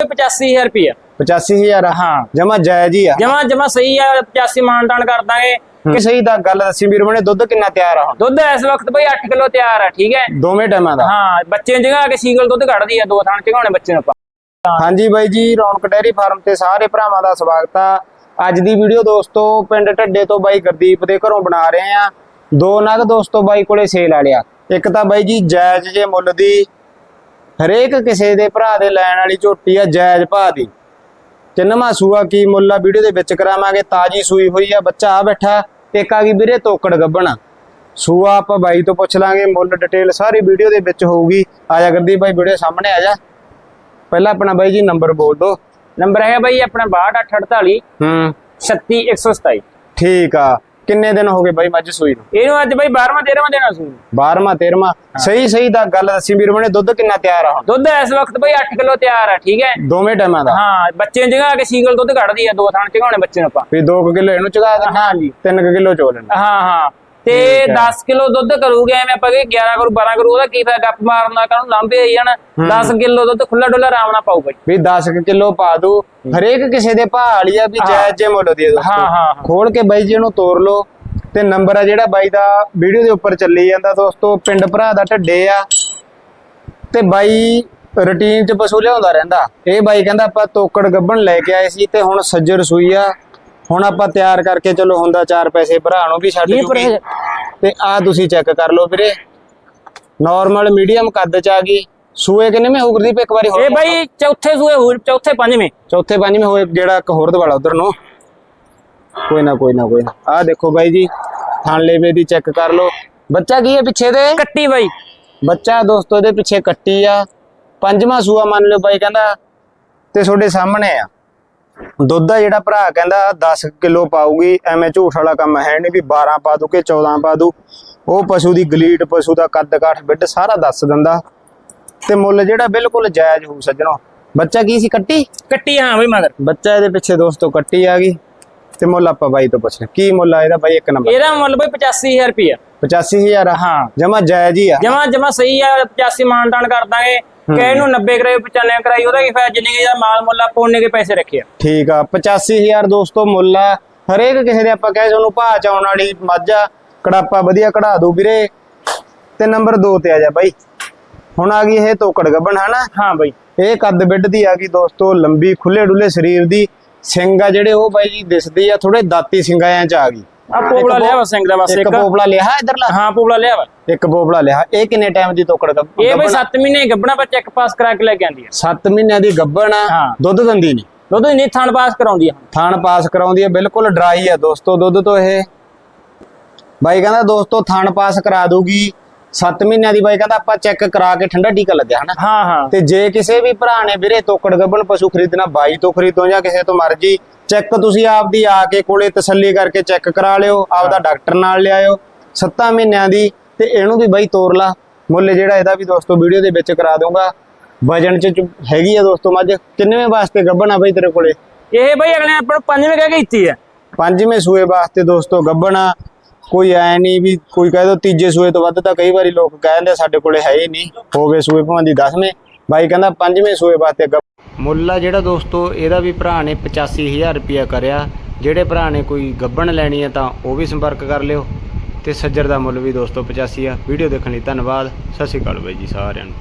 85000 ਰੁਪਇਆ 85000 ਹਾਂ। ਜਮਾ ਜਾਇਜ਼ ਹੀ ਆ। ਜਮਾ ਜਮਾ ਸਹੀ ਆ 85 ਮਾਨਦਾਨ ਕਰ ਦਾਂਗੇ। ਕਿ ਸਹੀ ਤਾਂ ਗੱਲ ਦੱਸੀ ਵੀਰ ਬਣੇ ਦੁੱਧ ਕਿੰਨਾ ਤਿਆਰ ਆ ਹੁਣ? ਦੁੱਧ ਇਸ ਵਕਤ ਬਈ 8 ਕਿਲੋ ਤਿਆਰ ਆ ਠੀਕ ਹੈ? ਦੋਵੇਂ ਟਾਈਮਾਂ ਦਾ। ਹਾਂ ਬੱਚੇ ਜਗਾ ਕੇ ਸੀਗਲ ਦੁੱਧ ਕੱਢਦੀ ਆ ਦੋ ਥਾਂ ਚਗਾਉਣੇ ਬੱਚੇ ਨੂੰ ਆਪਾਂ। ਹਾਂਜੀ ਬਾਈ ਜੀ ਰੌਣਕ ਡੈਰੀ ਫਾਰਮ ਤੇ ਸਾਰੇ ਭਰਾਵਾਂ ਦਾ ਸਵਾਗਤ ਆ। ਅੱਜ ਦੀ ਵੀਡੀਓ ਦੋਸਤੋ ਪਿੰਡ ਢੱਡੇ ਤੋਂ ਬਾਈ ਗੁਰਦੀਪ ਦੇ ਘਰੋਂ ਬਣਾ ਰਹੇ ਆ। ਦੋ ਨਗ ਦੋਸਤੋ ਬਾਈ ਕੋਲੇ ਸੇਲ ਆ ਲਿਆ ਇੱਕ ਤਾਂ ਬਾਈ ਜੀ ਜਾਇਜ਼ ਜੇ ਮੁੱਲ ਦੀ ਹਰੇਕ ਕਿਸੇ ਦੇ ਭਰਾ ਦੇ ਲੈਣ ਵਾਲੀ ਝੋਟੀ ਆ ਜਾਇਜ਼ ਭਾਅ ਦੀ। ਤਿੰਨਵਾਂ ਸੂਆ ਕੀ ਮੁੱਲ ਆ? ਵੀਡੀਓ ਦੇ ਵਿੱਚ ਕਰਾਵਾਂਗੇ। ਤਾਜੀ ਸੂਈ ਹੋਈ ਆ ਬੱਚਾ ਆ ਬੈਠਾ। ਇੱਕ ਆ ਗਈ ਵੀਰੇ ਤੋਕੜ ਗੱਬਣ। ਸੂਆ ਆਪਾਂ ਬਾਈ ਤੋਂ ਪੁੱਛ ਲਾਂਗੇ ਮੁੱਲ ਡਿਟੇਲ ਸਾਰੀ ਵੀਡੀਓ ਦੇ ਵਿੱਚ ਹੋਊਗੀ। ਆ ਜਾ ਗੁਰਦੀਪ ਬਾਈ ਵੀਡੀਓ ਸਾਹਮਣੇ ਆ ਜਾ। ਪਹਿਲਾਂ ਆਪਣਾ ਬਾਈ ਜੀ ਨੰਬਰ ਬੋਲ ਦਿਓ। ਨੰਬਰ ਹੈ ਬਈ ਆਪਣਾ 6248 ਹੂੰ। 36127 ਠੀਕ ਆ। ਕਿੰਨੇ ਦਿਨ ਹੋ ਗਏ ਬਾਈ ਮੱਝ ਸੂਈ ਨੂੰ? ਇਹਨੂੰ ਅੱਜ ਬਈ 12ਵਾਂ 13ਵਾਂ ਦੇਣਾ ਸੂ 12ਵਾਂ 13ਵਾਂ ਸਹੀ ਸਹੀ ਦਾ ਗੱਲ ਦੱਸੀ ਵੀਰ ਬਣੇ ਦੁੱਧ ਕਿੰਨਾ ਤਿਆਰ ਆ ਹੁਣ? ਦੁੱਧ ਇਸ ਵਕਤ ਬਈ 8 ਕਿਲੋ ਤਿਆਰ ਆ ਠੀਕ ਹੈ? ਦੋਵੇਂ ਟਾਈਮਾਂ ਦਾ? ਹਾਂ ਬੱਚੇ ਨੂੰ ਜਗਾ ਕੇ ਸੀਗਲ ਦੁੱਧ ਕੱਢਦੀ ਆ ਦੋ ਥਾਂ ਚਗਾਉਣੇ ਬੱਚੇ ਨੂੰ ਆਪਾਂ। ਵੀ 2 ਕਿਲੋ ਇਹਨੂੰ ਚਗਾ ਦੇਣਾ ਹਾਂਜੀ 3 ਕਿਲੋ ਚੋ ਲੈਣਾ। ਹਾਂ ਹਾਂ। ਤੇ 10 ਕਿਲੋ ਦੁੱਧ ਕਰੂਗੇ ਐਵੇਂ ਆਪਾਂ ਕਿ 11 ਕਰੂ 12 ਕਰੂ ਉਹਦਾ ਕੀ ਫਾਇਦਾ ਗੱਪ ਮਾਰਨਾ ਕਾਹਨੂੰ? ਲਾਂਬੇ ਆਈ ਜਾਣ। 10 ਕਿਲੋ ਦੁੱਧ ਖੁੱਲਾ ਡੁੱਲਾ ਆਰਾਮ ਨਾਲ ਪਾਊ ਬਈ। ਵੀ 10 ਕਿਲੋ ਪਾ ਦੂ। ਹਰੇਕ ਕਿਸੇ ਦੇ ਭਾਅ ਵਾਲੀ ਆ ਵੀ ਜਾਇਜ਼ ਜੇ ਮੁੱਲ ਦੀ ਦੋਸਤੋ। ਹਾਂ, ਹਾਂ। ਖੋਲ ਕੇ ਬਾਈ ਜੀ ਇਹਨੂੰ ਤੋੜ ਲਓ। ਤੇ ਨੰਬਰ ਆ ਜਿਹੜਾ ਬਾਈ ਦਾ ਵੀਡੀਓ ਦੇ ਉੱਪਰ ਚੱਲੀ ਜਾਂਦਾ ਦੋਸਤੋ। ਪਿੰਡ ਭਰਾ ਦਾ ਢੱਡੇ ਆ। ਤੇ ਬਾਈ ਰੁਟੀਨ 'ਚ ਪਸ਼ੂ ਲਿਆਉਂਦਾ ਰਹਿੰਦਾ। ਇਹ ਬਾਈ ਕਹਿੰਦਾ ਆਪਾਂ ਤੋਕੜ ਗੱਬਣ ਲੈ ਕੇ ਆਏ ਸੀ ਤੇ ਹੁਣ ਸੱਜਰ ਸੂਈ ਆ। ਹੁਣ ਆਪਾਂ ਤਿਆਰ ਕਰਕੇ ਚਲੋ ਹੁੰਦਾ ਚਾਰ ਪੈਸੇ ਭਰਾ ਨੂੰ ਵੀ ਛੱਡ ਜੂਗੀ। ਤੇ ਆ ਤੁਸੀਂ ਚੈੱਕ ਕਰ ਲਓ ਵੀਰੇ। ਨਾਰਮਲ ਮੀਡੀਅਮ ਕੱਦ 'ਚ ਆ ਗਈ। ਸੂਏ ਕਿੰਨੇ ਮੇ ਹੋ ਗੁਰਦੀਪ ਇੱਕ ਵਾਰੀ ਹੋਰ ਇਹ ਬਈ ਚੌਥੇ ਸੂਏ ਹੋ ਚੌਥੇ ਪੰਜਵੇਂ। ਚੌਥੇ ਪੰਜਵੇਂ ਹੋਏ ਜਿਹੜਾ ਇੱਕ ਹੋਰ ਦਵਾਲਾ ਉਧਰ ਨੂੰ। ਕੋਈ ਨਾ ਕੋਈ ਨਾ ਕੋਈ ਨਾ। ਆਹ ਦੇਖੋ ਬਾਈ ਜੀ ਥਾਣ ਲੇਵੇ ਦੀ ਚੈੱਕ ਕਰ ਲਓ। ਬੱਚਾ ਕੀ ਹੈ ਪਿੱਛੇ ਦੇ? ਕੱਟੀ ਬਈ। ਬੱਚਾ ਦੋਸਤੋ ਦੇ ਪਿੱਛੇ ਕੱਟੀ ਆ। ਪੰਜਵਾਂ ਸੂਆ ਮੰਨ ਲਿਓ ਬਾਈ ਕਹਿੰਦਾ ਤੇ ਤੁਹਾਡੇ ਸਾਹਮਣੇ ਆ। ਦੁੱਧ ਆ ਜਿਹੜਾ ਭਰਾ ਕਹਿੰਦਾ 10 ਕਿਲੋ ਪਾਊਗੀ ਐਵੇਂ ਝੂਠ ਵਾਲਾ ਕੰਮ ਹੈ ਨਹੀਂ ਵੀ 12 ਪਾ ਦੂ ਕਿ 14 ਪਾ ਦੂ। ਉਹ ਪਸ਼ੂ ਦੀ ਗਲੀਟ ਪਸ਼ੂ ਦਾ ਕੱਦ ਕਾਠ ਬਿੱਡ ਸਾਰਾ ਦੱਸ ਦਿੰਦਾ। ਤੇ ਮੁੱਲ ਜਿਹੜਾ ਬਿਲਕੁਲ ਜਾਇਜ਼ ਹੋਊ ਸੱਜਣੋ। ਬੱਚਾ ਕੀ ਸੀ ਕੱਟੀ? ਕੱਟੀ ਹਾਂ ਬਈ ਮਗਰ। ਬੱਚਾ ਇਹਦੇ ਪਿੱਛੇ ਦੋਸਤੋ ਕੱਟੀ ਆ ਗਈ। ਤੇ ਮੁੱਲ ਆਪਾਂ ਬਾਈ ਤੋਂ ਪੁੱਛਣਾ ਕੀ ਮੁੱਲ ਆ ਇਹਦਾ ਬਾਈ ਇੱਕ ਨੰਬਰ? ਇਹਦਾ ਮੁੱਲ ਬਈ 85000 ਰੁਪਇਆ 85000 ਹਾਂ। ਜਮਾ ਜਾਇਜ਼ ਹੀ ਆ। ਜਮਾ ਜਮਾ ਸਹੀ ਆ 85 ਮਾਨਦਾਨ ਕਰ ਦਾਂਗੇ। ਕਹੇ ਨੂੰ 90 ਕਰਾਈ 95 ਕਰਾਈ ਉਹਦਾ ਕੀ ਫਾਇਦਾ? ਜਿੰਨੇ ਦਾ ਮਾਲ ਮੁੱਲ ਆਪਾਂ ਉਹਨੇ ਕੇ ਪੈਸੇ ਰੱਖੇ ਆ। ਠੀਕ ਆ 85000 ਦੋਸਤੋ ਮੁੱਲ ਆ। ਹਰੇਕ ਕਿਸੇ ਦੇ ਆਪਾਂ ਕਹੇ ਤੁਹਾਨੂੰ ਭਾਅ ਚ ਆਉਣ ਵਾਲੀ ਮੱਝ ਕੜਾਪਾ ਵਧੀਆ ਕਢਾ ਦੋ ਵੀਰੇ। ਤੇ ਨੰਬਰ 2 ਤੇ ਆ ਜਾ ਬਾਈ। ਹੁਣ ਆ ਗਈ ਇਹ ਤੋਕੜ ਗੱਬਣ ਹਨਾ? ਹਾਂ ਬਈ। ਇਹ ਕੱਦ ਬਿੱਡ ਦੀ ਆ ਗਈ ਦੋਸਤੋ ਲੰਬੀ ਖੁੱਲੇ ਡੁੱਲੇ ਸਰੀਰ ਦੀ। ਸਿੰਘ ਆ ਜਿਹੜੇ ਉਹ ਬਾਈ ਜੀ ਦਿਸਦੀ ਆ ਥੋੜੇ ਦਾਤੀ ਸਿੰਘਾਂ ਚ ਆ ਗਈ। ਆ ਪੋਪਲਾ ਇੱਕ ਲਿਆ ਵਾ ਸਿੰਘ ਦਾ ਬਸ ਇੱਕ ਇੱਕ। ਪੋਪਲਾ ਲਿਆ ਇਧਰਲਾ? ਹਾਂ ਪੋਪਲਾ ਲਿਆ ਵਾ ਇੱਕ ਪੋਪਲਾ ਲਿਆ ਇਹ ਕਿੰਨੇ ਟਾਈਮ ਦੀ ਤੋਕੜ ਗੱਬ ਇਹ ਬਈ 7 ਮਹੀਨੇ ਗੱਬਣਾ ਪਰ ਚੈੱਕ ਪਾਸ ਕਰਾ ਕੇ ਲੈ ਕੇ ਆਂਦੀ ਆ। 7 ਮਹੀਨਿਆਂ ਦੀ ਗੱਬਣ ਆ ਹਾਂ। ਦੁੱਧ ਦਿੰਦੀ ਨਹੀਂ। ਦੁੱਧ ਨਹੀਂ ਥਣ ਪਾਸ ਕਰਾਉਂਦੀ ਆ। ਥਾਣ ਪਾਸ ਕਰਾਉਂਦੀ ਹੈ ਬਿਲਕੁਲ ਡਰਾਈ ਹੈ ਦੋਸਤੋ ਦੁੱਧ ਤੋਂ ਇਹ। ਬਾਈ ਕਹਿੰਦਾ ਦੋਸਤੋ ਥਾਣ ਪਾਸ ਕਰਾ ਦੂਗੀ 7 ਮਹੀਨਿਆਂ ਦੀ ਬਾਈ ਕਹਿੰਦਾ ਆਪਾਂ ਚੈੱਕ ਕਰਾ ਕੇ ਠੰਡਾ ਟੀਕਾ ਲੱਗਿਆ ਹਨਾ? ਹਾਂ ਹਾਂ। ਤੇ ਜੇ ਕਿਸੇ ਵੀ ਭਰਾ ਨੇ ਵੀਰੇ ਤੋਕੜ ਗੱਬਣ ਪਸ਼ੂ ਖਰੀਦਣਾ ਬਾਈ ਤੋਂ ਖਰੀਦੋ ਜਾਂ ਕਿਸੇ ਤੋਂ ਮਰਜ਼ੀ ਚੈੱਕ ਤੁਸੀਂ ਆਪਦੀ ਆ ਕੇ ਕੋਲੇ ਤਸੱਲੀ ਕਰਕੇ ਚੈੱਕ ਕਰਾ ਲਿਓ ਆਪਦਾ ਡਾਕਟਰ ਨਾਲ ਲਿਆਇਓ 7 ਮਹੀਨਿਆਂ ਦੀ ਤੇ ਇਹਨੂੰ ਵੀ ਬਾਈ ਤੋਰ ਲਾ। ਮੁੱਲ ਜਿਹੜਾ ਇਹਦਾ ਵੀ ਦੋਸਤੋ ਵੀਡੀਓ ਦੇ ਵਿੱਚ ਕਰਾ ਦੂੰਗਾ ਵਜਨ ਚ ਹੈਗੀ ਆ ਦੋਸਤੋ ਮੱਝ। ਕਿੰਨੇਵੇਂ ਵਾਸਤੇ ਗੱਬਣ ਆ ਬਾਈ ਤੇਰੇ ਕੋਲੇ? ਇਹ ਬਈ ਅਗਲੇ ਆਪਾਂ ਨੂੰ ਪੰਜਵੇਂ ਕਹਿ ਕੇ ਦਿੱਤੀ ਆ ਪੰਜਵੇਂ ਸੂਏ ਵਾਸਤੇ ਦੋਸਤੋ ਗੱਬਣਾ ਕੋਈ ਐ ਨਹੀਂ ਵੀ ਕੋਈ ਕਹਿ ਦੋ ਤੀਜੇ ਸੂਏ ਤੋਂ ਵੱਧ ਤਾਂ ਕਈ ਵਾਰੀ ਲੋਕ ਕਹਿੰਦੇ ਸਾਡੇ ਕੋਲੇ ਹੈ ਹੀ ਨਹੀਂ ਹੋ ਗਏ ਸੂਏ ਭਾਵੇਂ ਦੀ 10ਵੇਂ ਬਾਈ ਕਹਿੰਦਾ ਪੰਜਵੇਂ ਸੂਏ ਵਾਸਤੇ ਮੁੱਲ ਆ ਜਿਹੜਾ ਦੋਸਤੋ, ਇਹਦਾ ਵੀ ਭਰਾ ਨੇ 85000 ਰੁਪਇਆ ਕਰਿਆ। ਜਿਹੜੇ ਭਰਾ ਨੇ ਕੋਈ ਗੱਬਣ ਲੈਣੀ ਹੈ ਤਾਂ ਉਹ ਵੀ ਸੰਪਰਕ ਕਰ ਲਿਓ। ਤੇ ਸੱਜਰ ਦਾ ਮੁੱਲ ਵੀ ਦੋਸਤੋ 85 ਆ। ਵੀਡੀਓ ਦੇਖਣ ਲਈ ਧੰਨਵਾਦ। ਸਤਿ ਸ਼੍ਰੀ ਅਕਾਲ ਬਾਈ ਜੀ ਸਾਰਿਆਂ ਨੂੰ।